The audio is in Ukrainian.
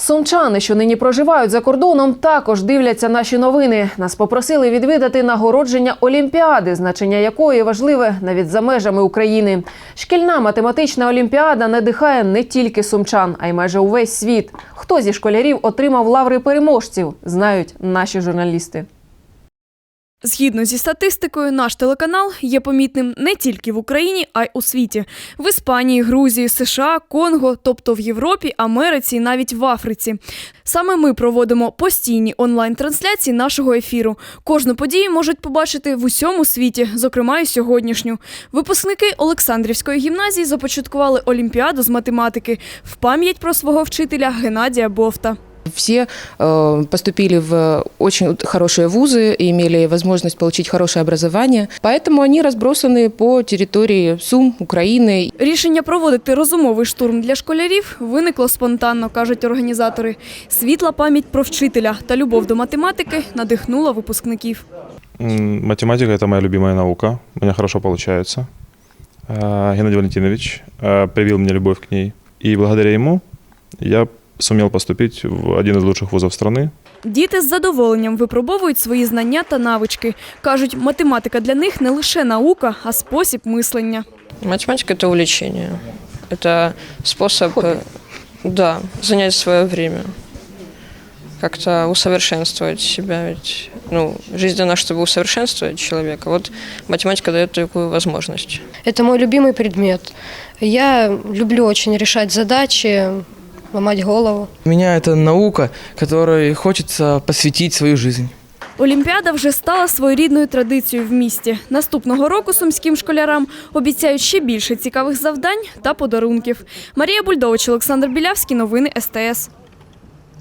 Сумчани, що нині проживають за кордоном, також дивляться наші новини. Нас попросили відвідати нагородження Олімпіади, значення якої важливе навіть за межами України. Шкільна математична олімпіада надихає не тільки сумчан, а й майже увесь світ. Хто зі школярів отримав лаври переможців, знають наші журналісти. Згідно зі статистикою, наш телеканал є помітним не тільки в Україні, а й у світі в Іспанії, Грузії, США, Конго, тобто в Європі, Америці навіть в Африці. Саме ми проводимо постійні онлайн-трансляції нашого ефіру. Кожну подію можуть побачити в усьому світі, зокрема і сьогоднішню. Випускники Олександрівської гімназії започаткували олімпіаду з математики в пам'ять про свого вчителя Геннадія Бовта Все э, поступили в очень хорошие вузы и имели возможность получить хорошее образование. Поэтому они разбросаны по территории Сум, Украины. Рішення проводити розумовий штурм для школярів виникло спонтанно, кажуть організатори. Світла пам'ять про вчителя та любов до математики надихнула випускників. М, Математика – это моя любимая наука. У меня хорошо получается. А, Геннадий Валентинович а, привил мне любовь к ней. И благодаря ему я сумел поступить в один из лучших вузов страны. Діти з задоволенням випробовують свої знання та навички. Кажуть, математика для них не лише наука, а спосіб мислення. Математика – это увлечение. Это способ, э, да, занять свое время. Как-то усовершенствовать себя. Ведь, ну, жизнь дана, чтобы усовершенствовать человека. Вот математика дает такую возможность. Это мой любимый предмет. Я люблю очень решать задачи, ломать голову. У меня это наука, которой хочется посвятить свою жизнь. Олімпіада вже стала своєрідною традицією в місті. Наступного року сумським школярам обіцяють ще більше цікавих завдань та подарунків. Марія Бульдович, Олександр Білявський. Новини СТС.